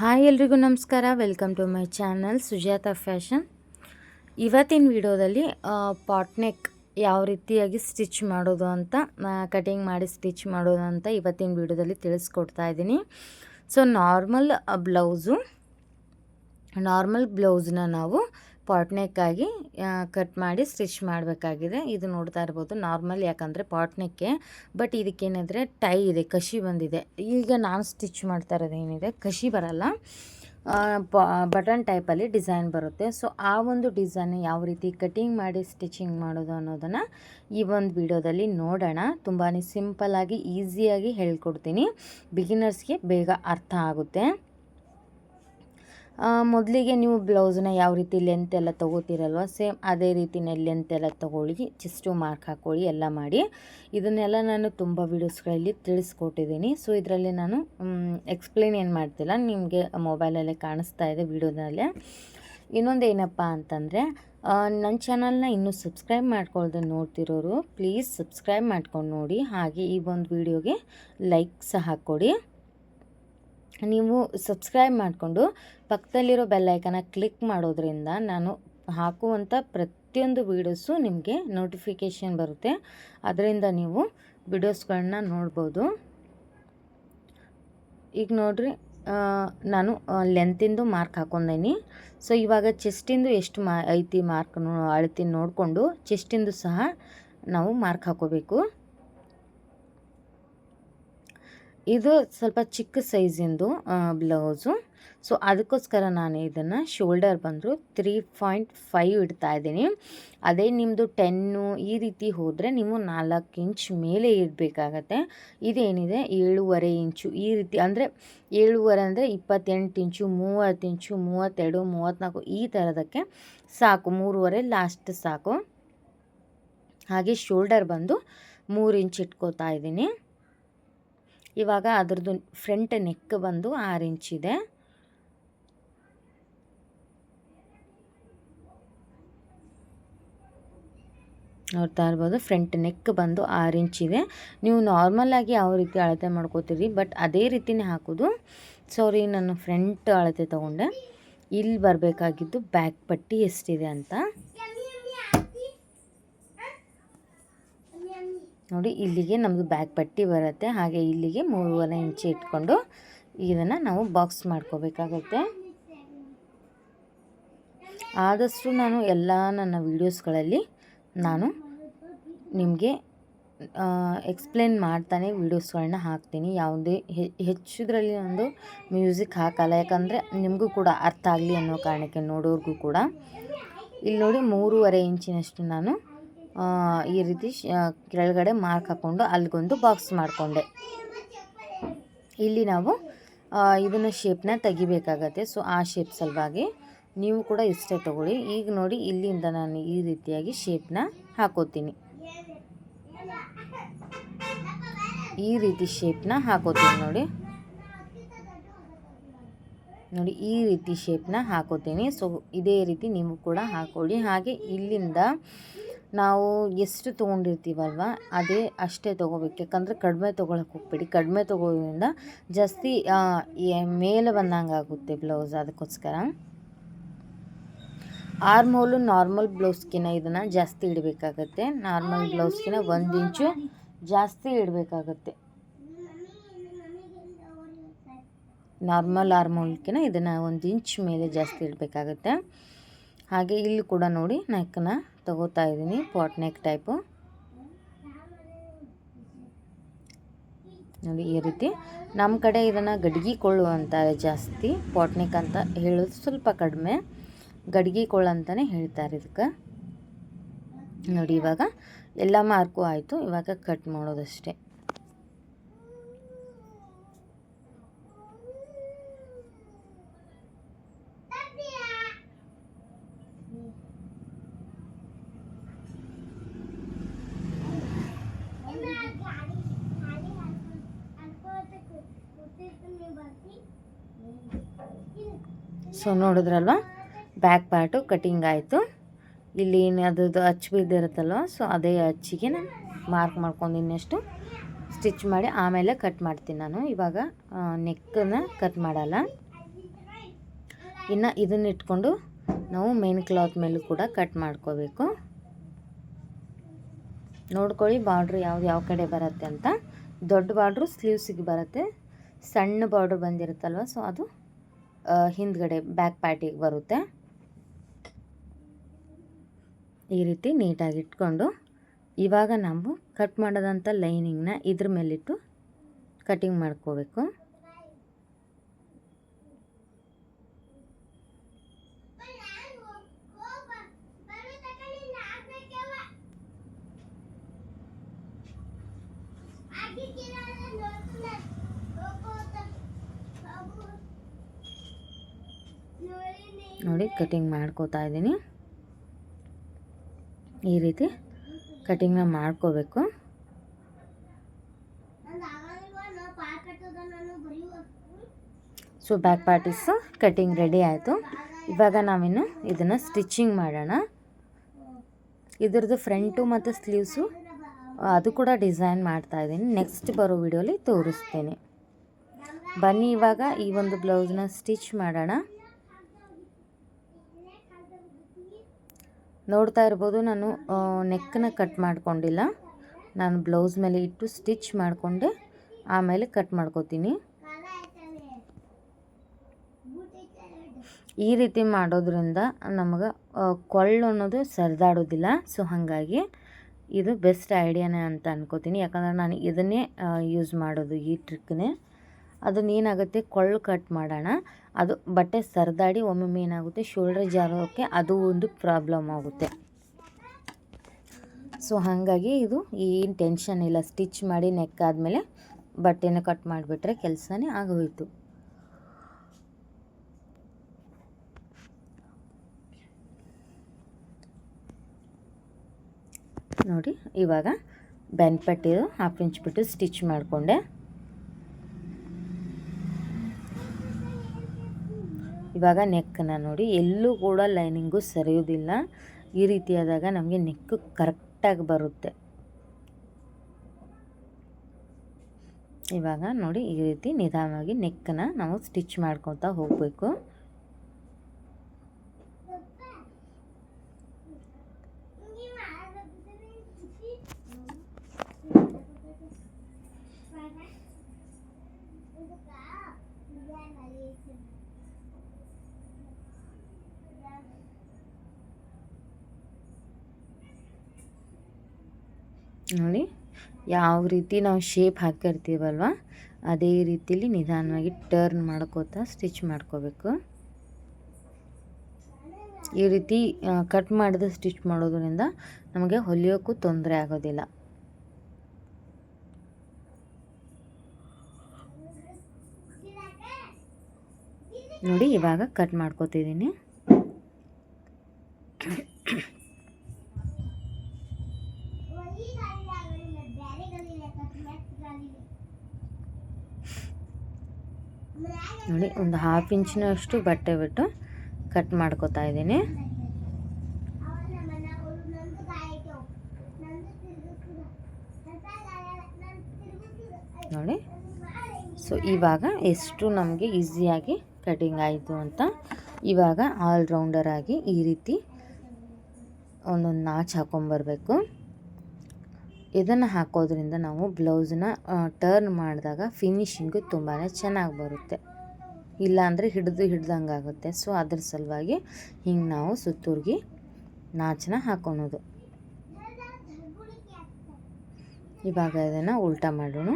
Hi ಎಲ್ರಿಗೂ ನಮಸ್ಕಾರ. Welcome to my channel Sujata fashion ಇವತ್ತಿನ ವಿಡಿಯೋದಲ್ಲಿ ಪಾಟ್ನೆಕ್ ಯಾವ ರೀತಿಯಾಗಿ ಸ್ಟಿಚ್ ಮಾಡೋದು ಅಂತ ಕಟಿಂಗ್ ಮಾಡಿ ಸ್ಟಿಚ್ ಮಾಡೋದು ಅಂತ ಇವತ್ತಿನ ವಿಡಿಯೋದಲ್ಲಿ ತಿಳಿಸ್ಕೊಡ್ತಾ ಇದ್ದೀನಿ. ಸೊ ನಾರ್ಮಲ್ ಬ್ಲೌಸು ನಾರ್ಮಲ್ ಬ್ಲೌಸ್ನ ನಾವು ಪಾಟ್ನೆಕ್ಕಾಗಿ ಕಟ್ ಮಾಡಿ ಸ್ಟಿಚ್ ಮಾಡಬೇಕಾಗಿದೆ. ಇದು ನೋಡ್ತಾ ಇರ್ಬೋದು ನಾರ್ಮಲ್ ಯಾಕಂದರೆ ಪಾಟ್ನೆಕ್ಕೆ. ಬಟ್ ಇದಕ್ಕೇನಿದ್ರೆ ಟೈ ಇದೆ ಕಷಿ ಬಂದಿದೆ. ಈಗ ನಾನು ಸ್ಟಿಚ್ ಮಾಡ್ತಾ ಇರೋದೇನಿದೆ ಕಷಿ ಬರಲ್ಲ. ಬಟನ್ ಟೈಪಲ್ಲಿ ಡಿಸೈನ್ ಬರುತ್ತೆ. ಸೊ, ಆ ಒಂದು ಡಿಸೈನ್ ಯಾವ ರೀತಿ ಕಟಿಂಗ್ ಮಾಡಿ ಸ್ಟಿಚಿಂಗ್ ಮಾಡೋದು ಅನ್ನೋದನ್ನು ಈ ಒಂದು ವಿಡಿಯೋದಲ್ಲಿ ನೋಡೋಣ. ತುಂಬಾ ಸಿಂಪಲ್ಲಾಗಿ ಈಸಿಯಾಗಿ ಹೇಳ್ಕೊಡ್ತೀನಿ. ಬಿಗಿನರ್ಸ್ಗೆ ಬೇಗ ಅರ್ಥ ಆಗುತ್ತೆ. ಮೊದಲಿಗೆ ನೀವು ಬ್ಲೌಸನ್ನ ಯಾವ ರೀತಿ ಲೆಂತ್ ಎಲ್ಲ ತೊಗೋತೀರಲ್ವ? ಸೇಮ್ ಅದೇ ರೀತಿನೇ ಲೆಂತ್ ಎಲ್ಲ ತೊಗೊಳ್ಳಿ ಚಿಸ್ಟು ಮಾರ್ಕ್ ಹಾಕ್ಕೊಳ್ಳಿ ಎಲ್ಲ ಮಾಡಿ. ಇದನ್ನೆಲ್ಲ ನಾನು ತುಂಬ ವೀಡಿಯೋಸ್ಗಳಲ್ಲಿ ತಿಳಿಸ್ಕೊಟ್ಟಿದ್ದೀನಿ. ಸೊ ಇದರಲ್ಲಿ ನಾನು ಎಕ್ಸ್ಪ್ಲೇನ್ ಏನು ಮಾಡ್ತಿಲ್ಲ, ನಿಮಗೆ ಮೊಬೈಲಲ್ಲೇ ಕಾಣಿಸ್ತಾ ಇದೆ ವೀಡಿಯೋದಲ್ಲೇ. ಇನ್ನೊಂದು ಏನಪ್ಪ ಅಂತಂದರೆ ನನ್ನ ಚಾನಲ್ನ ಇನ್ನೂ ಸಬ್ಸ್ಕ್ರೈಬ್ ಮಾಡ್ಕೊಳ್ದೆ ನೋಡ್ತಿರೋರು ಪ್ಲೀಸ್ ಸಬ್ಸ್ಕ್ರೈಬ್ ಮಾಡ್ಕೊಂಡು ನೋಡಿ. ಹಾಗೆ ಈ ಒಂದು ವೀಡಿಯೋಗೆ ಲೈಕ್ ಸಹ ಕೊಡಿ ನೀವು ಸಬ್ಸ್ಕ್ರೈಬ್ ಮಾಡಿಕೊಂಡು ಪಕ್ಕದಲ್ಲಿರೋ ಬೆಲ್ಲೈಕನ ಕ್ಲಿಕ್ ಮಾಡೋದ್ರಿಂದ ನಾನು ಹಾಕುವಂಥ ಪ್ರತಿಯೊಂದು ವೀಡಿಯೋಸು ನಿಮಗೆ ನೋಟಿಫಿಕೇಷನ್ ಬರುತ್ತೆ. ಅದರಿಂದ ನೀವು ವಿಡಿಯೋಸ್ಗಳನ್ನ ನೋಡ್ಬೋದು. ಈಗ ನೋಡ್ರಿ ನಾನು ಲೆಂತಿಂದು ಮಾರ್ಕ್ ಹಾಕೊಂಡೀನಿ. ಸೊ ಇವಾಗ ಚೆಸ್ಟಿಂದು ಎಷ್ಟು ಮಾ, ಐತಿ ಮಾರ್ಕ್ ಅಳತಿ ನೋಡಿಕೊಂಡು ಚೆಸ್ಟಿಂದು ಸಹ ನಾವು ಮಾರ್ಕ್ ಹಾಕೋಬೇಕು. ಇದು ಸ್ವಲ್ಪ ಚಿಕ್ಕ ಸೈಜಿಂದು ಬ್ಲೌಸು. ಸೊ, ಅದಕ್ಕೋಸ್ಕರ ನಾನು ಇದನ್ನು ಶೋಲ್ಡರ್ ಬಂದರು ತ್ರೀ ಪಾಯಿಂಟ್ ಫೈವ್ ಇಡ್ತಾ ಇದ್ದೀನಿ. ಅದೇ ನಿಮ್ಮದು ಟೆನ್ನು ಈ ರೀತಿ ಹೋದರೆ ನೀವು ನಾಲ್ಕು ಇಂಚ್ ಮೇಲೆ ಇಡಬೇಕಾಗತ್ತೆ. ಇದೇನಿದೆ? ಏಳುವರೆ ಇಂಚು ಈ ರೀತಿ, ಅಂದರೆ ಏಳುವರೆ ಅಂದರೆ ಇಪ್ಪತ್ತೆಂಟು ಇಂಚು, ಮೂವತ್ತು ಇಂಚು, ಮೂವತ್ತೆರಡು ಮೂವತ್ತ್ನಾಲ್ಕು ಈ ಥರದಕ್ಕೆ ಸಾಕು. ಮೂರುವರೆ ಲಾಸ್ಟ್ ಸಾಕು. ಹಾಗೆ ಶೋಲ್ಡರ್ ಬಂದು ಮೂರು ಇಂಚ್ ಇಟ್ಕೋತಾ ಇದ್ದೀನಿ. ಇವಾಗ ಅದ್ರದ್ದು ಫ್ರಂಟ್ ನೆಕ್ ಬಂದು ಆರು ಇಂಚಿದೆ ನೋಡ್ತಾ ಇರ್ಬೋದು ಫ್ರಂಟ್ ನೆಕ್ ಬಂದು ಆರು ಇಂಚಿದೆ ನೀವು ನಾರ್ಮಲಾಗಿ ಯಾವ ರೀತಿ ಅಳತೆ ಮಾಡ್ಕೋತೀರಿ ಬಟ್ ಅದೇ ರೀತಿನೇ ಹಾಕೋದು. ಸಾರಿ ನಾನು ಫ್ರಂಟ್ ಅಳತೆ ತೊಗೊಂಡೆ. ಇಲ್ಲಿ ಬರಬೇಕಾಗಿದ್ದು ಬ್ಯಾಕ್ ಪಟ್ಟಿ ಎಷ್ಟಿದೆ ಅಂತ. ನೋಡಿ ಇಲ್ಲಿಗೆ ನಮ್ಮದು ಬ್ಯಾಕ್ ಪಟ್ಟಿ ಬರುತ್ತೆ. ಹಾಗೆ ಇಲ್ಲಿಗೆ ಮೂರುವರೆ ಇಂಚು ಇಟ್ಕೊಂಡು ಇದನ್ನು ನಾವು ಬಾಕ್ಸ್ ಮಾಡ್ಕೋಬೇಕಾಗುತ್ತೆ. ಆದಷ್ಟು ನಾನು ಎಲ್ಲ ನನ್ನ ವೀಡಿಯೋಸ್ಗಳಲ್ಲಿ ನಾನು ನಿಮಗೆ ಎಕ್ಸ್ಪ್ಲೇನ್ ಮಾಡ್ತಾನೆ ವೀಡಿಯೋಸ್ಗಳನ್ನ ಹಾಕ್ತೀನಿ. ಯಾವುದೇ ಹೆಚ್ಚಿದ್ರಲ್ಲಿ ಒಂದು ಮ್ಯೂಸಿಕ್ ಹಾಕಲ್ಲ. ಯಾಕಂದರೆ ನಿಮಗೂ ಕೂಡ ಅರ್ಥ ಆಗಲಿ ಅನ್ನೋ ಕಾರಣಕ್ಕೆ ನೋಡೋರ್ಗೂ ಕೂಡ. ಇಲ್ಲಿ ನೋಡಿ ಮೂರುವರೆ ಇಂಚಿನಷ್ಟು ನಾನು ಈ ರೀತಿ ಕೆಳಗಡೆ ಮಾರ್ಕ್ ಹಾಕ್ಕೊಂಡು ಅಲ್ಲಿಗೊಂದು ಬಾಕ್ಸ್ ಮಾಡಿಕೊಂಡೆ. ಇಲ್ಲಿ ನಾವು ಇದನ್ನು ಶೇಪ್ನ ತೆಗಿಬೇಕಾಗತ್ತೆ. ಸೊ ಆ ಶೇಪ್ ಸಲುವಾಗಿ ನೀವು ಕೂಡ ಇಷ್ಟೇ ತೊಗೊಳ್ಳಿ. ಈಗ ನೋಡಿ, ಇಲ್ಲಿಂದ ನಾನು ಈ ರೀತಿಯಾಗಿ ಶೇಪ್ನ ಹಾಕೋತೀನಿ. ಈ ರೀತಿ ಶೇಪ್ನ ಹಾಕೋತೀನಿ ನೋಡಿ. ನೋಡಿ, ಈ ರೀತಿ ಶೇಪ್ನ ಹಾಕೋತೀನಿ. ಸೊ ಇದೇ ರೀತಿ ನೀವು ಕೂಡ ಹಾಕೊಳ್ಳಿ. ಹಾಗೆ ಇಲ್ಲಿಂದ ನಾವು ಎಷ್ಟು ತೊಗೊಂಡಿರ್ತೀವಲ್ವ, ಅದೇ ಅಷ್ಟೇ ತೊಗೋಬೇಕು. ಯಾಕಂದರೆ ಕಡಿಮೆ ತೊಗೊಳಕ್ಕೆ ಹೋಗ್ಬೇಡಿ. ಕಡಿಮೆ ತೊಗೋದ್ರಿಂದ ಜಾಸ್ತಿ ಮೇಲೆ ಬಂದಂಗೆ ಆಗುತ್ತೆ ಬ್ಲೌಸ್ ಅದಕ್ಕೋಸ್ಕರ. ಆರ್ಮೋಲು ನಾರ್ಮಲ್ ಬ್ಲೌಸ್ಗಿನ ಇದನ್ನು ಜಾಸ್ತಿ ಇಡಬೇಕಾಗತ್ತೆ. ನಾರ್ಮಲ್ ಬ್ಲೌಸ್ಗಿನ ಒಂದು ಇಂಚು ಜಾಸ್ತಿ ಇಡಬೇಕಾಗತ್ತೆ. ನಾರ್ಮಲ್ ಆರ್ಮೋಲ್ಕಿನ ಇದನ್ನು ಒಂದು ಇಂಚ್ ಮೇಲೆ ಜಾಸ್ತಿ ಇಡಬೇಕಾಗತ್ತೆ. ಹಾಗೆ ಇಲ್ಲಿ ಕೂಡ ನೋಡಿ ನೆಕ್ನ ತಗೋತಾ ಇದ್ದೀನಿ ಪಾಟ್ ನೆಕ್ ಟೈಪು ನೋಡಿ ಈ ರೀತಿ. ನಮ್ಮ ಕಡೆ ಇದನ್ನು ಗಡ್ಗಿ ಕೊಳ್ಳು ಅಂತಾರೆ ಜಾಸ್ತಿ ಪಾಟ್ನೆಕ್ ಅಂತ ಹೇಳೋದು ಸ್ವಲ್ಪ ಕಡಿಮೆ. ಗಡ್ಗಿ ಕೊಳ್ಳು ಅಂತಲೇ ಹೇಳ್ತಾರೆ ಇದಕ್ಕೆ. ನೋಡಿ ಇವಾಗ, ಎಲ್ಲ ಮಾರ್ಕು ಆಯಿತು, ಇವಾಗ ಕಟ್ ಮಾಡೋದಷ್ಟೇ. ಸೊ ನೋಡಿದ್ರಲ್ವ? ಬ್ಯಾಕ್ ಪಾರ್ಟು ಕಟಿಂಗ್ ಆಯಿತು. ಇಲ್ಲಿ ಅದ್ರದ್ದು ಅಚ್ಚು ಬಿದ್ದಿರುತ್ತಲ್ವ ಸೊ ಅದೇ ಅಚ್ಚಿಗೆ ನಾನು ಮಾರ್ಕ್ ಮಾಡ್ಕೊಂಡು ಇನ್ನೆಷ್ಟು ಸ್ಟಿಚ್ ಮಾಡಿ ಆಮೇಲೆ ಕಟ್ ಮಾಡ್ತೀನಿ ನಾನು. ಇವಾಗ ನೆಕ್ಕನ್ನು ಕಟ್ ಮಾಡಲ್ಲ. ಇನ್ನು ಇದನ್ನ ಇಟ್ಕೊಂಡು ನಾವು ಮೇನ್ ಕ್ಲಾತ್ ಮೇಲೂ ಕೂಡ ಕಟ್ ಮಾಡ್ಕೋಬೇಕು. ನೋಡ್ಕೊಳ್ಳಿ ಬಾರ್ಡ್ರ್ ಯಾವ್ದು ಯಾವ ಕಡೆ ಬರುತ್ತೆ ಅಂತ. ದೊಡ್ಡ ಬಾರ್ಡ್ರು ಸ್ಲೀವ್ಸಿಗೆ ಬರುತ್ತೆ. ಸಣ್ಣ ಬಾರ್ಡ್ರ್ ಬಂದಿರುತ್ತಲ್ವ? ಸೊ ಅದು ಹಿಂದ್ಗಡೆ ಬ್ಯಾಕ್ ಪ್ಯಾಟಿಗೆ ಬರುತ್ತೆ. ಈ ರೀತಿ ನೀಟಾಗಿ ಇಟ್ಕೊಂಡು ಇವಾಗ ನಾವು ಕಟ್ ಮಾಡೋದಂಥ ಲೈನಿಂಗ್ನ ಇದ್ರ ಮೇಲಿಟ್ಟು ಕಟಿಂಗ್ ಮಾಡ್ಕೋಬೇಕು. ನೋಡಿ ಕಟಿಂಗ್ ಮಾಡ್ಕೋತಾ ಇದ್ದೀನಿ. ಈ ರೀತಿ ಕಟಿಂಗ್ನ ಮಾಡ್ಕೋಬೇಕು. So back parties cutting ready ಆಯಿತು. ಇವಾಗ ನಾವಿನ್ನು ಇದನ್ನು ಸ್ಟಿಚಿಂಗ್ ಮಾಡೋಣ. ಇದ್ರದ್ದು ಫ್ರಂಟು ಮತ್ತು ಸ್ಲೀವ್ಸು ಅದು ಕೂಡ ಡಿಸೈನ್ ಮಾಡ್ತಾ ಇದ್ದೀನಿ. ನೆಕ್ಸ್ಟ್ ಬರೋ ವಿಡಿಯೋಲಿ ತೋರಿಸ್ತೀನಿ. ಬನ್ನಿ ಇವಾಗ ಈ ಒಂದು ಬ್ಲೌಸ್ನ ಸ್ಟಿಚ್ ಮಾಡೋಣ. ನೋಡ್ತಾ ಇರ್ಬೋದು ನಾನು ನೆಕ್ಕನ್ನ ಕಟ್ ಮಾಡ್ಕೊಂಡಿಲ್ಲ. ನಾನು ಬ್ಲೌಸ್ ಮೇಲೆ ಇಟ್ಟು ಸ್ಟಿಚ್ ಮಾಡಿಕೊಂಡೆ, ಆಮೇಲೆ ಕಟ್ ಮಾಡ್ಕೋತೀನಿ. ಈ ರೀತಿ ಮಾಡೋದ್ರಿಂದ ನಮಗೆ ಕೊಳ್ಳು ಅನ್ನೋದು ಸರಿದಾಡೋದಿಲ್ಲ. ಸೊ ಹಾಗಾಗಿ ಇದು ಬೆಸ್ಟ್ ಐಡಿಯಾನೇ ಅಂತ ಅನ್ಕೋತೀನಿ. ಯಾಕಂದ್ರೆ ನಾನು ಇದನ್ನೇ ಯೂಸ್ ಮಾಡೋದು ಈ ಟ್ರಿಕ್ನೇ ಅದನ್ನ ಏನಾಗುತ್ತೆ? ಕೊಳ್ಳು ಕಟ್ ಮಾಡೋಣ. ಅದು ಬಟ್ಟೆ ಸರಿದಾಡಿ ಒಮ್ಮೊಮ್ಮೆ ಏನಾಗುತ್ತೆ? ಶೋಲ್ಡ್ರ್ ಜಾರೋಕ್ಕೆ ಅದು ಒಂದು ಪ್ರಾಬ್ಲಮ್ ಆಗುತ್ತೆ. ಸೊ ಹಾಗಾಗಿ ಇದು ಏನು ಟೆನ್ಷನ್ ಇಲ್ಲ. ಸ್ಟಿಚ್ ಮಾಡಿ ನೆಕ್ ಆದಮೇಲೆ ಬಟ್ಟೆನ ಕಟ್ ಮಾಡಿಬಿಟ್ರೆ ಕೆಲಸನೇ ಆಗೋಯಿತು. ನೋಡಿ, ಇವಾಗ ಬೆನ್ಪಟ್ಟಿದು ಹಾಫ್ ಇಂಚ್ ಬಿಟ್ಟು ಸ್ಟಿಚ್ ಮಾಡಿಕೊಂಡೆ. ಇವಾಗ ನೆಕ್ಕನ್ನ ನೋಡಿ, ಎಲ್ಲೂ ಕೂಡ ಲೈನಿಂಗು ಸರಿಯೋದಿಲ್ಲ. ಈ ರೀತಿಯಾದಾಗ ನಮಗೆ ನೆಕ್ಕು ಕರೆಕ್ಟಾಗಿ ಬರುತ್ತೆ. ಇವಾಗ ನೋಡಿ ಈ ರೀತಿ ನಿಧಾನವಾಗಿ ನೆಕ್ಕನ್ನು ನಾವು ಸ್ಟಿಚ್ ಮಾಡ್ಕೊತಾ ಹೋಗಬೇಕು. ನೋಡಿ, ಯಾವ ರೀತಿ ನಾವು ಶೇಪ್ ಹಾಕಿರ್ತೀವಲ್ವ, ಅದೇ ರೀತಿಲಿ ನಿಧಾನವಾಗಿ ಟರ್ನ್ ಮಾಡ್ಕೋತಾ ಸ್ಟಿಚ್ ಮಾಡ್ಕೋಬೇಕು. ಈ ರೀತಿ ಕಟ್ ಮಾಡಿದ ಸ್ಟಿಚ್ ಮಾಡೋದ್ರಿಂದ ನಮಗೆ ಹೊಲಿಯೋಕ್ಕೂ ತೊಂದರೆ ಆಗೋದಿಲ್ಲ. ನೋಡಿ, ಇವಾಗ ಕಟ್ ಮಾಡ್ಕೋತಿದ್ದೀನಿ. ನೋಡಿ, ಒಂದು ಹಾಫ್ ಇಂಚಿನಷ್ಟು ಬಟ್ಟೆ ಬಿಟ್ಟು ಕಟ್ ಮಾಡ್ಕೋತಾ ಇದ್ದೀನಿ. ನೋಡಿ ಸೊ ಇವಾಗ ಎಷ್ಟು ನಮಗೆ ಈಸಿಯಾಗಿ ಕಟಿಂಗ್ ಆಯಿತು ಅಂತ. ಇವಾಗ ಆಲ್ರೌಂಡರ್ ಆಗಿ ಈ ರೀತಿ ಒಂದೊಂದು ನಾಚ್ ಹಾಕೊಂಬರ್ಬೇಕು. ಇದನ್ನು ಹಾಕೋದ್ರಿಂದ ನಾವು ಬ್ಲೌಸನ್ನ ಟರ್ನ್ ಮಾಡಿದಾಗ ಫಿನಿಶಿಂಗು ತುಂಬಾ ಚೆನ್ನಾಗಿ ಬರುತ್ತೆ. ಇಲ್ಲಾಂದರೆ ಹಿಡಿದು ಹಿಡ್ದಂಗೆ ಆಗುತ್ತೆ. ಸೊ ಅದ್ರ ಸಲುವಾಗಿ ಹಿಂಗೆ ನಾವು ಸುತ್ತೂರ್ಗಿ ನಾಚನ ಹಾಕೊಳೋದು. ಇವಾಗ ಇದನ್ನು ಉಲ್ಟಾ ಮಾಡೋಣ.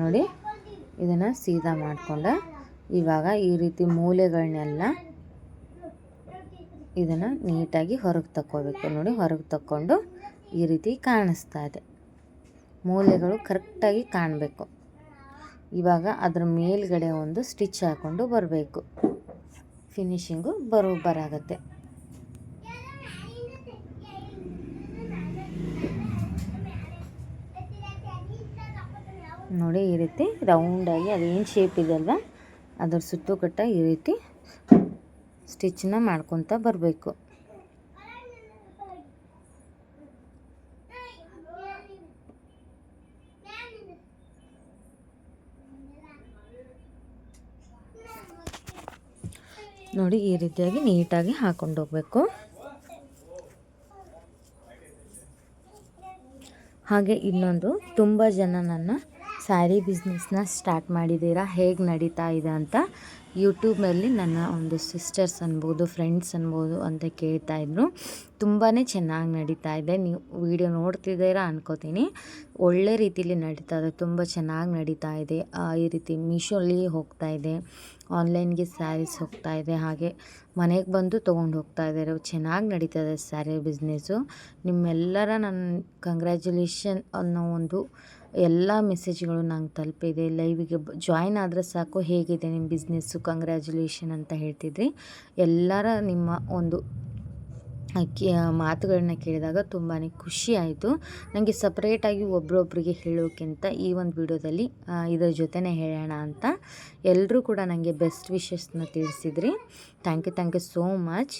ನೋಡಿ. ಇದನ್ನು ಸೀದಾ ಮಾಡಿಕೊಂಡು ಇವಾಗ ಈ ರೀತಿ ಮೂಲೆಗಳನ್ನೆಲ್ಲ ಇದನ್ನು ನೀಟಾಗಿ ಹೊರಗೆ ತಕ್ಕೋಬೇಕು. ನೋಡಿ, ಹೊರಗೆ ತಕ್ಕೊಂಡು ಈ ರೀತಿ ಕಾಣಿಸ್ತಾ ಇದೆ. ಮೂಲೆಗಳು ಕರೆಕ್ಟಾಗಿ ಕಾಣಬೇಕು. ಇವಾಗ ಅದರ ಮೇಲ್ಗಡೆ ಒಂದು ಸ್ಟಿಚ್ ಹಾಕ್ಕೊಂಡು ಬರಬೇಕು. ಫಿನಿಶಿಂಗು ಬರೋಬ್ಬರಾಗತ್ತೆ. ನೋಡಿ ಈ ರೀತಿ ರೌಂಡಾಗಿ ಅದೇನು ಶೇಪ್ ಇದೆ ಅಲ್ವಾ ಅದರ ಸುತ್ತುಕಟ್ಟ ಈ ರೀತಿ ಸ್ಟಿಚ್ನ ಮಾಡ್ಕೊತ ಬರಬೇಕು. ನೋಡಿ ಈ ರೀತಿಯಾಗಿ ನೀಟಾಗಿ ಹಾಕೊಂಡು ಹೋಗಬೇಕು. ಹಾಗೆ ಇನ್ನೊಂದು ತುಂಬ ಜನ ನನ್ನ ಸ್ಯಾರಿ ಬಿಸ್ನೆಸ್ನ ಸ್ಟಾರ್ಟ್ ಮಾಡಿದ್ದೀರಾ? ಹೇಗೆ ನಡೀತಾ ಇದೆ ಅಂತ ಯೂಟ್ಯೂಬ್ನಲ್ಲಿ ನನ್ನ ಒಂದು ಸಿಸ್ಟರ್ಸ್ ಅನ್ಬೋದು, ಫ್ರೆಂಡ್ಸ್ ಅನ್ಬೋದು ಅಂತ ಕೇಳ್ತಾ ಇದ್ರು. ತುಂಬಾ ಚೆನ್ನಾಗಿ ನಡೀತಾ ಇದೆ. ನೀವು ವಿಡಿಯೋ ನೋಡ್ತಿದ್ದೀರಾ ಅನ್ಕೋತೀನಿ. ಒಳ್ಳೆ ರೀತಿಲಿ ನಡೀತಾ ಇದೆ. ತುಂಬ ಚೆನ್ನಾಗಿ ನಡೀತಾ ಇದೆ. ಈ ರೀತಿ ಮೀಶೋಲ್ಲಿ ಹೋಗ್ತಾ ಇದೆ. ಆನ್ಲೈನ್ಗೆ ಸ್ಯಾರೀಸ್ ಹೋಗ್ತಾ ಇದೆ. ಹಾಗೆ ಮನೆಗೆ ಬಂದು ತೊಗೊಂಡು ಹೋಗ್ತಾ ಇದ್ದಾರೆ. ಚೆನ್ನಾಗಿ ನಡೀತಾ ಇದೆ ಸ್ಯಾರಿ ಬಿಸ್ನೆಸ್ಸು. ನಿಮ್ಮೆಲ್ಲರ ನನ್ನ ಕಂಗ್ರ್ಯಾಚುಲೇಷನ್ ಅನ್ನೋ ಒಂದು ಎಲ್ಲ ಮೆಸೇಜ್ಗಳು ನಂಗೆ ತಲುಪಿದೆ. ಲೈವಿಗೆ ಜಾಯ್ನ್ ಆದರೆ ಸಾಕು. ಹೇಗಿದೆ ನಿಮ್ಮ ಬಿಸ್ನೆಸ್ಸು? ಕಂಗ್ರ್ಯಾಚುಲೇಷನ್ ಅಂತ ಹೇಳ್ತಿದ್ರಿ. ಎಲ್ಲರ ನಿಮ್ಮ ಒಂದು ಮಾತುಗಳನ್ನ ಕೇಳಿದಾಗ ತುಂಬಾ ಖುಷಿ ಆಯಿತು. ನನಗೆ ಸಪ್ರೇಟಾಗಿ ಒಬ್ರೊಬ್ರಿಗೆ ಹೇಳೋಕ್ಕಿಂತ ಈ ಒಂದು ವಿಡಿಯೋದಲ್ಲಿ ಇದರ ಜೊತೆನೇ ಹೇಳೋಣ ಅಂತ ಎಲ್ಲರೂ ಕೂಡ ನನಗೆ ಬೆಸ್ಟ್ ವಿಶಸ್ನ ತಿಳಿಸಿದ್ರಿ. Thank you thank you so much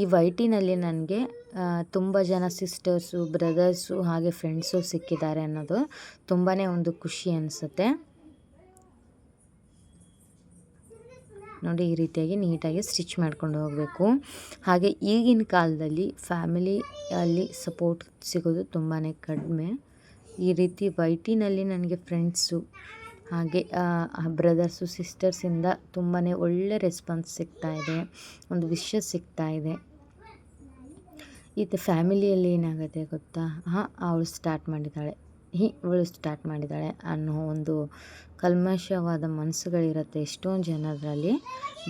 ಈ ವೈಟಿನಲ್ಲಿ ನನಗೆ ತುಂಬ ಜನ ಸಿಸ್ಟರ್ಸು, ಬ್ರದರ್ಸು ಹಾಗೆ ಫ್ರೆಂಡ್ಸು ಸಿಕ್ಕಿದ್ದಾರೆ ಅನ್ನೋದು ತುಂಬಾ ಒಂದು ಖುಷಿ ಅನಿಸುತ್ತೆ. ನೋಡಿ, ಈ ರೀತಿಯಾಗಿ ನೀಟಾಗಿ ಸ್ಟಿಚ್ ಮಾಡ್ಕೊಂಡು ಹೋಗಬೇಕು. ಹಾಗೆ ಈಗಿನ ಕಾಲದಲ್ಲಿ ಫ್ಯಾಮಿಲಿಯಲ್ಲಿ ಸಪೋರ್ಟ್ ಸಿಗೋದು ತುಂಬಾ ಕಡಿಮೆ. ಈ ರೀತಿ ವೈಟಿನಲ್ಲಿ ನನಗೆ ಫ್ರೆಂಡ್ಸು ಹಾಗೆ ಬ್ರದರ್ಸು ಸಿಸ್ಟರ್ಸಿಂದ ತುಂಬಾ ಒಳ್ಳೆ ರೆಸ್ಪಾನ್ಸ್ ಸಿಗ್ತಾ ಇದೆ, ಒಂದು ವಿಷಯ ಸಿಗ್ತಾ ಇದೆ. ಇದು ಫ್ಯಾಮಿಲಿಯಲ್ಲಿ ಏನಾಗುತ್ತೆ ಗೊತ್ತಾ? ಹಾಂ, ಅವಳು ಸ್ಟಾರ್ಟ್ ಮಾಡಿದ್ದಾಳೆ. ಹಿ, ಇವಳು ಸ್ಟಾರ್ಟ್ ಮಾಡಿದ್ದಾಳೆ ಅನ್ನೋ ಒಂದು ಕಲ್ಮಶವಾದ ಮನಸ್ಸುಗಳಿರುತ್ತೆ ಎಷ್ಟೊಂದು ಜನರಲ್ಲಿ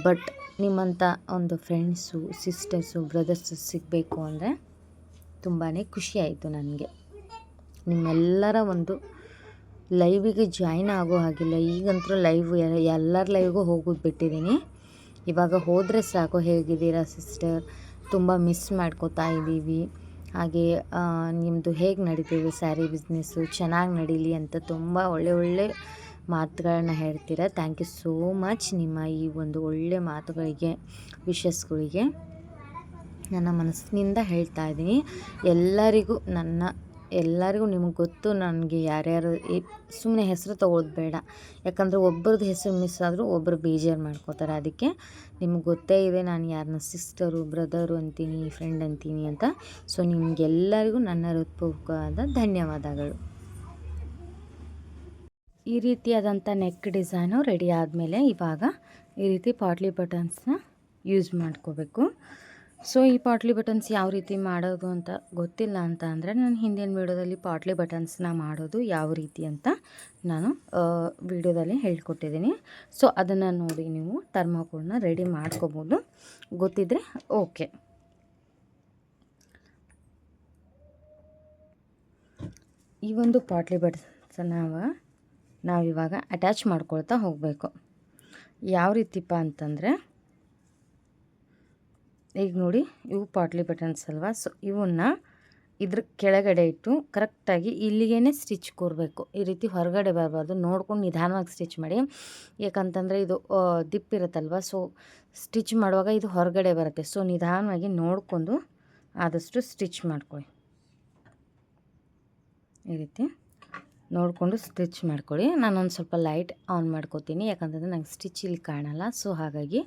ಬಟ್ ನಿಮ್ಮಂಥ ಒಂದು ಫ್ರೆಂಡ್ಸು ಸಿಸ್ಟರ್ಸು ಬ್ರದರ್ಸು ಸಿಗಬೇಕು ಅಂದರೆ ತುಂಬಾ ಖುಷಿಯಾಯಿತು ನನಗೆ. ನಿಮ್ಮೆಲ್ಲರ ಒಂದು ಲೈವಿಗೆ ಜಾಯ್ನ್ ಆಗೋ ಹಾಗಿಲ್ಲ. ಈಗಂತೂ ಲೈವ್ ಎಲ್ಲರ ಲೈವ್ಗೂ ಹೋಗೋದು ಬಿಟ್ಟಿದ್ದೀನಿ ಇವಾಗ ಹೋದರೆ ಸಾಕು. ಹೇಗಿದ್ದೀರಾ ಸಿಸ್ಟರ್ ತುಂಬ ಮಿಸ್ ಮಾಡ್ಕೋತಾ ಇದ್ದೀವಿ. ಹಾಗೆ ನಿಮ್ಮದು ಹೇಗೆ ನಡೀತೀವಿ ಸ್ಯಾರಿ ಬಿಸ್ನೆಸ್ಸು ಚೆನ್ನಾಗಿ ನಡೀಲಿ ಅಂತ ತುಂಬ ಒಳ್ಳೆ ಒಳ್ಳೆ ಮಾತುಗಳನ್ನ ಹೇಳ್ತೀರಾ? ಥ್ಯಾಂಕ್ ಯು ಸೋ ಮಚ್ ನಿಮ್ಮ ಈ ಒಂದು ಒಳ್ಳೆ ಮಾತುಗಳಿಗೆ ವಿಶಸ್ಗಳಿಗೆ ನನ್ನ ಮನಸ್ಸಿನಿಂದ ಹೇಳ್ತಾ ಇದ್ದೀನಿ. ಎಲ್ಲರಿಗೂ ನನ್ನ ಎಲ್ಲರಿಗೂ ನಿಮಗೆ ಗೊತ್ತು, ನನಗೆ ಯಾರ್ಯಾರು ಸುಮ್ಮನೆ ಹೆಸರು ತಗೊಳ್ಳೋದು ಬೇಡ. ಯಾಕಂದರೆ ಒಬ್ಬರದ್ದು ಹೆಸರು ಮಿಸ್ ಆದರೂ ಒಬ್ಬರು ಬೇಜಾರು ಮಾಡ್ಕೋತಾರೆ. ಅದಕ್ಕೆ ನಿಮ್ಗೆ ಗೊತ್ತೇ ಇದೆ, ನಾನು ಯಾರನ್ನ ಸಿಸ್ಟರು ಬ್ರದರು ಅಂತೀನಿ ಫ್ರೆಂಡ್ ಅಂತೀನಿ ಅಂತ. ಸೊ ನಿಮಗೆಲ್ಲರಿಗೂ ನನ್ನ ಹೃತ್ಪೂರ್ವಕವಾದ ಧನ್ಯವಾದಗಳು. ಈ ರೀತಿಯಾದಂಥ ನೆಕ್ ಡಿಸೈನು ರೆಡಿ ಆದಮೇಲೆ ಇವಾಗ ಈ ರೀತಿ ಪಾಟ್ಲಿ ಬಟನ್ಸ್ನ ಯೂಸ್ ಮಾಡ್ಕೋಬೇಕು. ಸೊ ಈ ಪಾಟ್ಲಿ ಬಟನ್ಸ್ ಯಾವ ರೀತಿ ಮಾಡೋದು ಅಂತ ಗೊತ್ತಿಲ್ಲ ಅಂತ ಅಂದರೆ ನಾನು ಹಿಂದಿನ ವೀಡಿಯೋದಲ್ಲಿ ಪಾಟ್ಲಿ ಬಟನ್ಸ್ನ ಮಾಡೋದು ಯಾವ ರೀತಿ ಅಂತ ನಾನು ವೀಡಿಯೋದಲ್ಲಿ ಹೇಳ್ಕೊಟ್ಟಿದ್ದೀನಿ. ಸೊ ಅದನ್ನು ನೋಡಿ ನೀವು ಥರ್ಮಾಕೋಲ್ನ ರೆಡಿ ಮಾಡ್ಕೋಬೋದು. ಗೊತ್ತಿದ್ದರೆ ಓಕೆ ಈ ಒಂದು ಪಾಟ್ಲಿ ಬಟನ್ಸ್ ನಾವು ನಾವಿವಾಗ ಅಟ್ಯಾಚ್ ಮಾಡ್ಕೊಳ್ತಾ ಹೋಗಬೇಕು. ಯಾವ ರೀತಿಪ್ಪ ಅಂತಂದರೆ ಈಗ ನೋಡಿ ಇವು ಪಾಟ್ಲಿ ಬಟನ್ಸ್ ಅಲ್ವಾ? ಸೊ ಇವನ್ನ ಇದ್ರ ಕೆಳಗಡೆ ಇಟ್ಟು ಕರೆಕ್ಟಾಗಿ ಇಲ್ಲಿಗೇ ಸ್ಟಿಚ್ ಕೂರಬೇಕು. ಈ ರೀತಿ ಹೊರಗಡೆ ಬರಬಾರ್ದು. ನೋಡ್ಕೊಂಡು ನಿಧಾನವಾಗಿ ಸ್ಟಿಚ್ ಮಾಡಿ. ಯಾಕಂತಂದರೆ ಇದು ದಿಪ್ಪಿರುತ್ತಲ್ವ ಸೊ ಸ್ಟಿಚ್ ಮಾಡುವಾಗ ಇದು ಹೊರಗಡೆ ಬರುತ್ತೆ. ಸೊ ನಿಧಾನವಾಗಿ ನೋಡಿಕೊಂಡು ಆದಷ್ಟು ಸ್ಟಿಚ್ ಮಾಡ್ಕೊಳ್ಳಿ. ಈ ರೀತಿ ನೋಡಿಕೊಂಡು ಸ್ಟಿಚ್ ಮಾಡ್ಕೊಳ್ಳಿ. ನಾನೊಂದು ಸ್ವಲ್ಪ ಲೈಟ್ ಆನ್ ಮಾಡ್ಕೋತೀನಿ. ಯಾಕಂತಂದರೆ ನಂಗೆ ಸ್ಟಿಚ್ ಇಲ್ಲಿ ಕಾಣಲ್ಲ. ಸೊ ಹಾಗಾಗಿ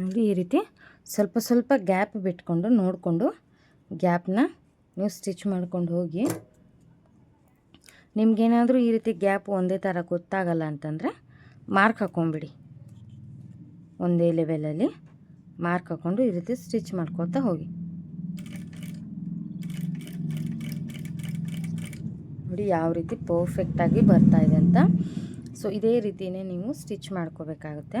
ನೋಡಿ ಈ ರೀತಿ ಸ್ವಲ್ಪ ಸ್ವಲ್ಪ ಗ್ಯಾಪ್ ಬಿಟ್ಕೊಂಡು ನೋಡಿಕೊಂಡು ಗ್ಯಾಪ್ನ ನೀವು ಸ್ಟಿಚ್ ಮಾಡ್ಕೊಂಡು ಹೋಗಿ. ನಿಮಗೇನಾದರೂ ಈ ರೀತಿ ಗ್ಯಾಪ್ ಒಂದೇ ಥರ ಗೊತ್ತಾಗಲ್ಲ ಅಂತಂದರೆ ಮಾರ್ಕ್ ಹಾಕ್ಕೊಂಬಿಡಿ ಒಂದೇ ಲೆವೆಲಲ್ಲಿ ಮಾರ್ಕ್ ಹಾಕ್ಕೊಂಡು ಈ ರೀತಿ ಸ್ಟಿಚ್ ಮಾಡ್ಕೊತಾ ಹೋಗಿ. ನೋಡಿ ಯಾವ ರೀತಿ ಪರ್ಫೆಕ್ಟಾಗಿ ಬರ್ತಾ ಇದೆ ಅಂತ. ಸೊ, ಇದೇ ರೀತಿಯೇ ನೀವು ಸ್ಟಿಚ್ ಮಾಡ್ಕೋಬೇಕಾಗುತ್ತೆ.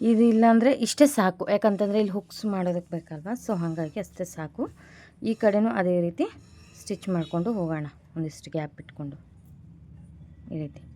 ಇದು ಇಲ್ಲಾಂದರೆ ಇಷ್ಟೇ ಸಾಕು. ಯಾಕಂತಂದರೆ ಇಲ್ಲಿ ಹುಕ್ಸ್ ಮಾಡೋದಕ್ಕೆ ಬೇಕಲ್ವ? ಸೊ ಹಾಗಾಗಿ ಅಷ್ಟೇ ಸಾಕು. ಈ ಕಡೆನೂ ಅದೇ ರೀತಿ ಸ್ಟಿಚ್ ಮಾಡಿಕೊಂಡು ಹೋಗೋಣ. ಒಂದಿಷ್ಟು ಗ್ಯಾಪ್ ಇಟ್ಕೊಂಡು. ಈ ರೀತಿ.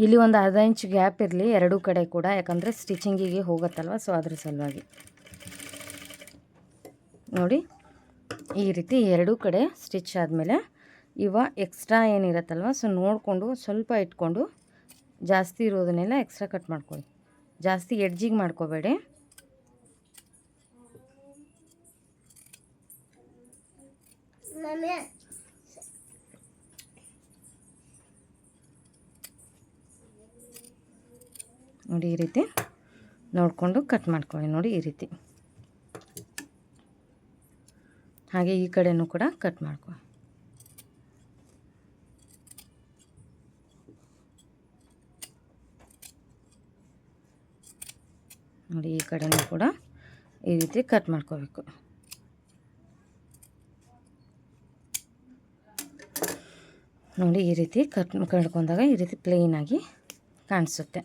ಇಲ್ಲಿ ಒಂದು ಅರ್ಧ ಇಂಚ್ ಗ್ಯಾಪ್ ಇರಲಿ, ಎರಡೂ ಕಡೆ ಕೂಡ, ಯಾಕಂದರೆ ಸ್ಟಿಚಿಂಗಿಗೆ ಹೋಗುತ್ತಲ್ವ ಸೊ ಅದ್ರ ಸಲುವಾಗಿ. ನೋಡಿ, ಈ ರೀತಿ ಎರಡೂ ಕಡೆ ಸ್ಟಿಚ್ ಆದಮೇಲೆ, ಇವ ಎಕ್ಸ್ಟ್ರಾ ಏನಿರತ್ತಲ್ವ ಸೊ ನೋಡಿಕೊಂಡು, ಸ್ವಲ್ಪ ಇಟ್ಕೊಂಡು, ಜಾಸ್ತಿ ಇರೋದನ್ನೆಲ್ಲ ಎಕ್ಸ್ಟ್ರಾ ಕಟ್ ಮಾಡ್ಕೊಳ್ಳಿ. ಜಾಸ್ತಿ ಎಡ್ಜಿಗೆ ಮಾಡ್ಕೋಬೇಡಿ. ನೋಡಿ ಈ ರೀತಿ ನೋಡಿಕೊಂಡು ಕಟ್ ಮಾಡ್ಕೊಳ್ಳಿ ನೋಡಿ ಈ ರೀತಿ. ಹಾಗೆ ಈ ಕಡೆಯೂ ಕೂಡ ಕಟ್ ಮಾಡ್ಕೊಳ್ಳಿ ನೋಡಿ ಈ ಕಡೆನೂ ಕೂಡ ಈ ರೀತಿ ಕಟ್ ಮಾಡ್ಕೋಬೇಕು. ನೋಡಿ ಈ ರೀತಿ ಕಟ್ ಕಳ್ಕೊಂಡಾಗ ಈ ರೀತಿ ಪ್ಲೇನಾಗಿ ಕಾಣಿಸುತ್ತೆ.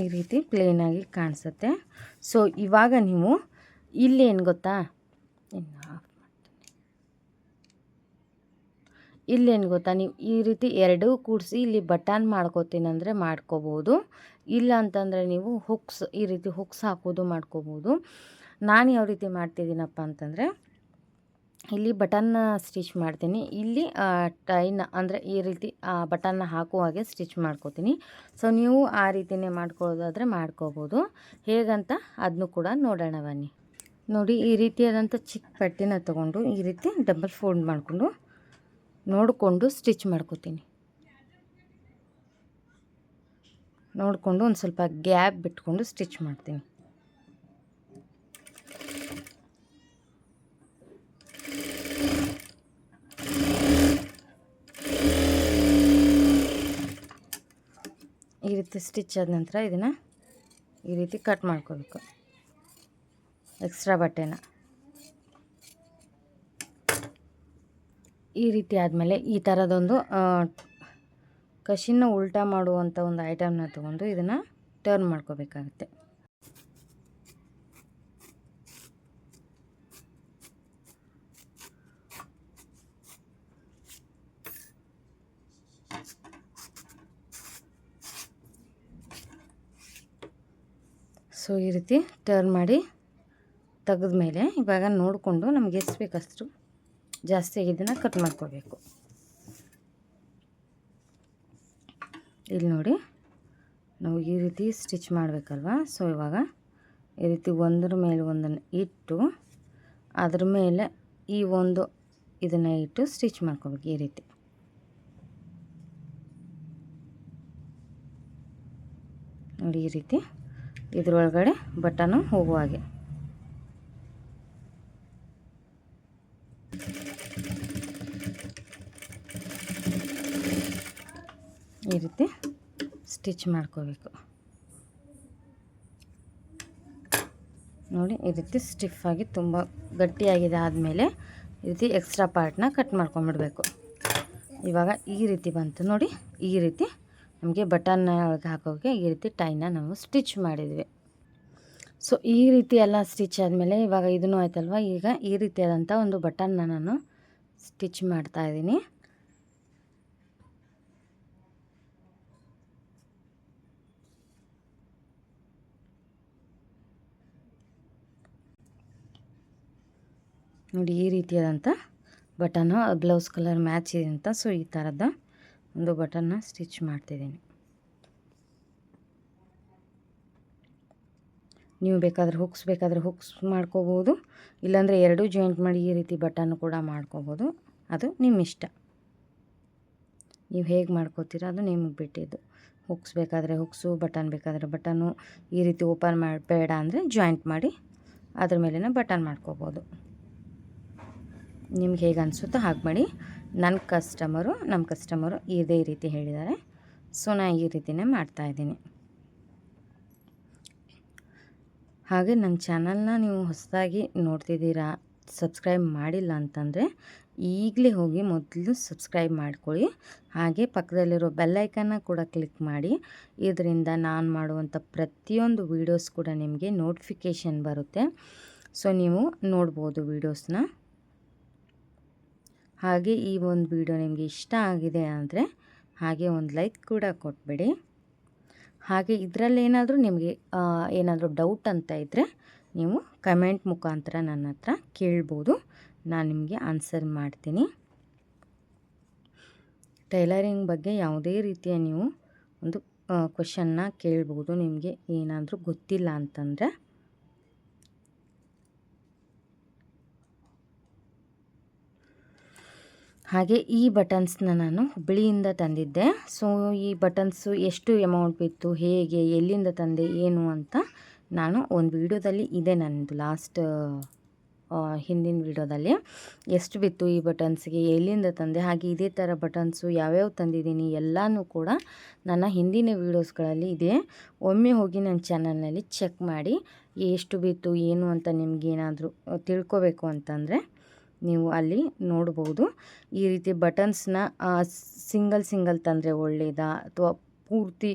ಈ ರೀತಿ ಪ್ಲೇನಾಗಿ ಕಾಣಿಸುತ್ತೆ. ಸೊ ಇವಾಗ ನೀವು ಇಲ್ಲೇನು ಗೊತ್ತಾ? ಇಲ್ಲೇನು ಗೊತ್ತಾ? ನೀವು ಈ ರೀತಿ ಎರಡೂ ಕೂಡಿಸಿ ಇಲ್ಲಿ ಬಟನ್ ಮಾಡ್ಕೋತೀನಂದರೆ ಮಾಡ್ಕೋಬೋದು. ಇಲ್ಲ ಅಂತಂದರೆ ನೀವು ಹುಕ್ಸ್ ಈ ರೀತಿ ಹುಕ್ಸ್ ಹಾಕೋದು ಮಾಡ್ಕೋಬೋದು. ನಾನು ಯಾವ ರೀತಿ ಮಾಡ್ತಿದ್ದೀನಪ್ಪ ಅಂತಂದರೆ ಇಲ್ಲಿ ಬಟನ್ನ ಸ್ಟಿಚ್ ಮಾಡ್ತೀನಿ. ಇಲ್ಲಿ ಟೈನ, ಅಂದರೆ ಈ ರೀತಿ ಬಟನ್ನ ಹಾಕುವ ಹಾಗೆ ಸ್ಟಿಚ್ ಮಾಡ್ಕೋತೀನಿ. ಸೊ, ನೀವು ಆ ರೀತಿಯೇ ಮಾಡ್ಕೊಳ್ಳೋದಾದರೆ ಮಾಡ್ಕೋಬೋದು. ಹೇಗಂತ ಅದನ್ನು ಕೂಡ ನೋಡೋಣ ಬನ್ನಿ. ನೋಡಿ, ಈ ರೀತಿಯಾದಂಥ ಚಿಕ್ಕ ಪಟ್ಟಿನ ತೊಗೊಂಡು ಈ ರೀತಿ ಡಬಲ್ ಫೋಲ್ಡ್ ಮಾಡಿಕೊಂಡು ನೋಡಿಕೊಂಡು ಸ್ಟಿಚ್ ಮಾಡ್ಕೋತೀನಿ. ನೋಡಿಕೊಂಡು ಒಂದು ಸ್ವಲ್ಪ ಗ್ಯಾಪ್ ಬಿಟ್ಕೊಂಡು ಸ್ಟಿಚ್ ಮಾಡ್ತೀನಿ. ಈ ರೀತಿ ಸ್ಟಿಚ್ ಆದ ನಂತರ ಇದನ್ನು ಈ ರೀತಿ ಕಟ್ ಮಾಡ್ಕೋಬೇಕು. ಎಕ್ಸ್ಟ್ರಾ ಬಟ್ಟೆನ. ಈ ರೀತಿ ಆದಮೇಲೆ ಈ ಥರದೊಂದು ಕಷಿನ ಉಲ್ಟಾ ಮಾಡುವಂಥ ಒಂದು ಐಟಮ್ನ ತೊಗೊಂಡು ಇದನ್ನು ಟರ್ನ್ ಮಾಡ್ಕೋಬೇಕಾಗುತ್ತೆ. ಸೊ, ಈ ರೀತಿ ಟರ್ನ್ ಮಾಡಿ ತೆಗೆದ ಮೇಲೆ ಇವಾಗ ನೋಡಿಕೊಂಡು ನಮಗೆ ಎಷ್ಟು ಬೇಕಷ್ಟು ಜಾಸ್ತಿ ಆಗಿದ್ದನ್ನು ಕಟ್ ಮಾಡ್ಕೋಬೇಕು. ಇಲ್ಲಿ ನೋಡಿ, ನಾವು ಈ ರೀತಿ ಸ್ಟಿಚ್ ಮಾಡಬೇಕಲ್ವ? ಸೊ ಇವಾಗ ಈ ರೀತಿ ಒಂದರ ಮೇಲೆ ಒಂದನ್ನು ಇಟ್ಟು ಅದ್ರ ಮೇಲೆ ಈ ಒಂದು ಇದನ್ನು ಇಟ್ಟು ಸ್ಟಿಚ್ ಮಾಡ್ಕೋಬೇಕು ಈ ರೀತಿ. ನೋಡಿ, ಈ ರೀತಿ ಇದ್ರೊಳಗಡೆ ಬಟನು ಹೋಗುವ ಹಾಗೆ. ಈ ರೀತಿ ಸ್ಟಿಚ್ ಮಾಡ್ಕೋಬೇಕು. ನೋಡಿ, ಈ ರೀತಿ ಸ್ಟಿಫಾಗಿ ತುಂಬ ಗಟ್ಟಿಯಾಗಿದೆ ಆದಮೇಲೆ ಈ ರೀತಿ ಎಕ್ಸ್ಟ್ರಾ ಪಾರ್ಟ್ನ ಕಟ್ ಮಾಡ್ಕೊಂಬಿಡ್ಬೇಕು ಇವಾಗ ಈ ರೀತಿ ಬಂತು ನೋಡಿ, ಈ ರೀತಿ ನಮಗೆ ಬಟನ್ ಒಳಗೆ ಹಾಕೋಕ್ಕೆ ಈ ರೀತಿ ಟೈನ ನಾವು ಸ್ಟಿಚ್ ಮಾಡಿದ್ವಿ. ಸೊ, ಈ ರೀತಿ ಎಲ್ಲ ಸ್ಟಿಚ್ ಆದಮೇಲೆ ಇವಾಗ ಇದನ್ನು ಆಯ್ತಲ್ವ? ಈಗ ಈ ರೀತಿಯಾದಂಥ ಒಂದು ಬಟನ್ನ ನಾನು ಸ್ಟಿಚ್ ಮಾಡ್ತಾ ಇದ್ದೀನಿ. ನೋಡಿ, ಈ ರೀತಿಯಾದಂಥ ಬಟನು, ಬ್ಲೌಸ್ ಕಲರ್ ಮ್ಯಾಚ್ ಇದೆ ಅಂತ. ಸೊ, ಈ ಥರದ ಒಂದು ಬಟನ್ನ ಸ್ಟಿಚ್ ಮಾಡ್ತಿದ್ದೀನಿ. ನೀವು ಬೇಕಾದರೆ ಹುಕ್ಸ್ ಬೇಕಾದರೆ ಹುಕ್ಸ್ ಮಾಡ್ಕೋಬೋದು. ಇಲ್ಲಾಂದರೆ ಎರಡೂ ಜಾಯಿಂಟ್ ಮಾಡಿ ಈ ರೀತಿ ಬಟನ್ ಕೂಡ ಮಾಡ್ಕೋಬೋದು. ಅದು ನಿಮ್ಮ ಇಷ್ಟ. ನೀವು ಹೇಗೆ ಮಾಡ್ಕೋತೀರ ಅದು ನಿಮಗೆ ಬಿಟ್ಟಿದ್ದು. ಹುಕ್ಸ್ ಬೇಕಾದರೆ ಹುಕ್ಸು, ಬಟನ್ ಬೇಕಾದರೆ ಬಟನ್ನು ಈ ರೀತಿ ಓಪನ್ ಮಾಡಿ, ಬೇಡ ಅಂದರೆ ಜಾಯಿಂಟ್ ಮಾಡಿ ಅದ್ರ ಮೇಲೆ ಬಟನ್ ಮಾಡ್ಕೋಬೋದು. ನಿಮ್ಗೆ ಹೇಗೆ ಅನಿಸುತ್ತೋ ಹಾಗೆ ಮಾಡಿ. ನನ್ನ ಕಸ್ಟಮರು, ನಮ್ಮ ಕಸ್ಟಮರು ಇದೇ ರೀತಿ ಹೇಳಿದ್ದಾರೆ. ಸೊ ನಾನು ಈ ರೀತಿಯೇ ಮಾಡ್ತಾಯಿದ್ದೀನಿ ಹಾಗೆ ನನ್ನ ಚಾನಲ್ನ ನೀವು ಹೊಸದಾಗಿ ನೋಡ್ತಿದ್ದೀರಾ, ಸಬ್ಸ್ಕ್ರೈಬ್ ಮಾಡಿಲ್ಲ ಅಂತಂದರೆ ಈಗಲೇ ಹೋಗಿ ಮೊದಲು ಸಬ್ಸ್ಕ್ರೈಬ್ ಮಾಡ್ಕೊಳ್ಳಿ. ಹಾಗೆ ಪಕ್ಕದಲ್ಲಿರೋ ಬೆಲ್ಲೈಕನ್ನ ಕೂಡ ಕ್ಲಿಕ್ ಮಾಡಿ. ಇದರಿಂದ ನಾನು ಮಾಡುವಂಥ ಪ್ರತಿಯೊಂದು ವೀಡಿಯೋಸ್ ಕೂಡ ನಿಮಗೆ ನೋಟಿಫಿಕೇಷನ್ ಬರುತ್ತೆ. ಸೊ, ನೀವು ನೋಡ್ಬೋದು ವೀಡಿಯೋಸ್ನ. ಹಾಗೆ ಈ ಒಂದು ವಿಡಿಯೋ ನಿಮಗೆ ಇಷ್ಟ ಆಗಿದೆ ಅಂದರೆ ಹಾಗೆ ಒಂದು ಲೈಕ್ ಕೂಡ ಕೊಟ್ಬಿಡಿ. ಹಾಗೆ ಇದರಲ್ಲಿ ಏನಾದರೂ ನಿಮಗೆ ಏನಾದರೂ ಡೌಟ್ ಅಂತ ಇದ್ದರೆ ನೀವು ಕಮೆಂಟ್ ಮುಖಾಂತರ ನನ್ನ ಹತ್ರ ಕೇಳ್ಬೋದು. ನಾನು ನಿಮಗೆ ಆನ್ಸರ್ ಮಾಡ್ತೀನಿ. ಟೈಲರಿಂಗ್ ಬಗ್ಗೆ ಯಾವುದೇ ರೀತಿಯ ನೀವು ಒಂದು ಕ್ವಶನ್ನ ಕೇಳ್ಬೋದು. ನಿಮಗೆ ಏನಾದರೂ ಗೊತ್ತಿಲ್ಲ ಅಂತಂದರೆ ಹಾಗೆ ಈ ಬಟನ್ಸ್ನ ನಾನು ಹುಬ್ಬಳ್ಳಿಯಿಂದ ತಂದಿದ್ದೆ. ಸೊ ಈ ಬಟನ್ಸು ಎಷ್ಟು ಅಮೌಂಟ್ ಬಿತ್ತು, ಹೇಗೆ, ಎಲ್ಲಿಂದ ತಂದೆ, ಏನು ಅಂತ ನಾನು ಒಂದು ವಿಡಿಯೋದಲ್ಲಿ ಇದೆ ನನ್ನದು ಲಾಸ್ಟ್ ಹಿಂದಿನ ವಿಡಿಯೋದಲ್ಲಿ. ಎಷ್ಟು ಬಿತ್ತು ಈ ಬಟನ್ಸ್ಗೆ ಎಲ್ಲಿಂದ ತಂದೆ, ಹಾಗೆ ಇದೇ ಥರ ಬಟನ್ಸು ಯಾವ್ಯಾವ ತಂದಿದ್ದೀನಿ ಎಲ್ಲನೂ ಕೂಡ ನನ್ನ ಹಿಂದಿನ ವೀಡಿಯೋಸ್ಗಳಲ್ಲಿ ಇದೆ. ಒಮ್ಮೆ ಹೋಗಿ ನನ್ನ ಚಾನಲ್ನಲ್ಲಿ ಚೆಕ್ ಮಾಡಿ, ಎಷ್ಟು ಬಿತ್ತು, ಏನು ಅಂತ ನಿಮಗೇನಾದರೂ ತಿಳ್ಕೊಬೇಕು ಅಂತಂದರೆ ನೀವು ಅಲ್ಲಿ ನೋಡ್ಬೋದು. ಈ ರೀತಿ ಬಟನ್ಸ್ನ ಸಿಂಗಲ್ ಸಿಂಗಲ್ ತಂದರೆ ಒಳ್ಳೆಯದಾ ಅಥವಾ ಪೂರ್ತಿ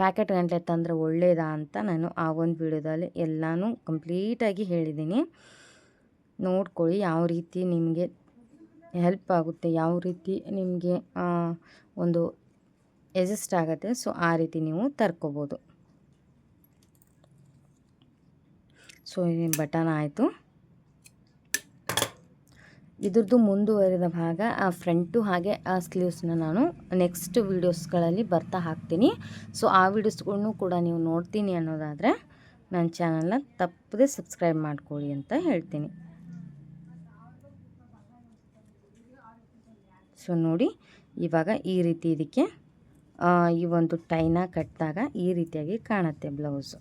ಪ್ಯಾಕೆಟ್ ಗಂಟೆ ತಂದರೆ ಒಳ್ಳೆಯದಾ ಅಂತ ನಾನು ಆ ಒಂದು ವಿಡಿಯೋದಲ್ಲಿ ಎಲ್ಲನೂ ಕಂಪ್ಲೀಟಾಗಿ ಹೇಳಿದ್ದೀನಿ. ನೋಡ್ಕೊಳ್ಳಿ ಯಾವ ರೀತಿ ನಿಮಗೆ ಹೆಲ್ಪ್ ಆಗುತ್ತೆ, ಯಾವ ರೀತಿ ನಿಮಗೆ ಒಂದು ಎಜೆಸ್ಟ್ ಆಗುತ್ತೆ. ಸೊ, ಆ ರೀತಿ ನೀವು ತರ್ಕೋಬೋದು. ಸೊ ಬಟನ್ ಆಯಿತು. ಇದ್ರದ್ದು ಮುಂದುವರೆದ ಭಾಗ, ಆ ಫ್ರಂಟು ಹಾಗೆ ಆ ಸ್ಲೀವ್ಸ್ನ ನಾನು ನೆಕ್ಸ್ಟ್ ವೀಡಿಯೋಸ್ಗಳಲ್ಲಿ ಬರ್ತಾ ಹಾಕ್ತೀನಿ. ಸೊ, ಆ ವೀಡಿಯೋಸ್ಗಳನ್ನು ಕೂಡ ನೀವು ನೋಡ್ತೀನಿ ಅನ್ನೋದಾದರೆ ನನ್ನ ಚಾನಲ್ನ ತಪ್ಪದೆ ಸಬ್ಸ್ಕ್ರೈಬ್ ಮಾಡ್ಕೊಳ್ಳಿ ಅಂತ ಹೇಳ್ತೀನಿ. ಸೊ, ನೋಡಿ, ಇವಾಗ ಈ ರೀತಿ ಇದಕ್ಕೆ ಈ ಒಂದು ಟೈನ ಕಟ್ಟಿದಾಗ ಈ ರೀತಿಯಾಗಿ ಕಾಣುತ್ತೆ ಬ್ಲೌಸು.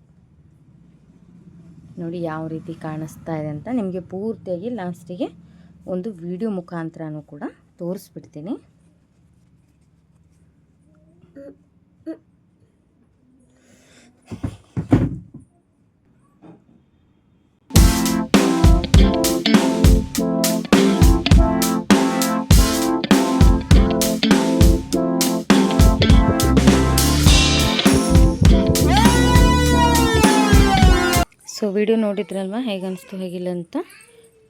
ನೋಡಿ, ಯಾವ ರೀತಿ ಕಾಣಿಸ್ತಾ ಇದೆ ಅಂತ ನಿಮಗೆ ಪೂರ್ತಿಯಾಗಿ ಲಾಸ್ಟಿಗೆ ಒಂದು ವಿಡಿಯೋ ಮುಖಾಂತರನೂ ಕೂಡ ತೋರಿಸ್ಬಿಡ್ತೀನಿ. ಸೊ ವಿಡಿಯೋ ನೋಡಿದ್ರಲ್ವಾ? ಹೇಗನಿಸ್ತು ಹೇಗಿಲ್ಲ ಅಂತ?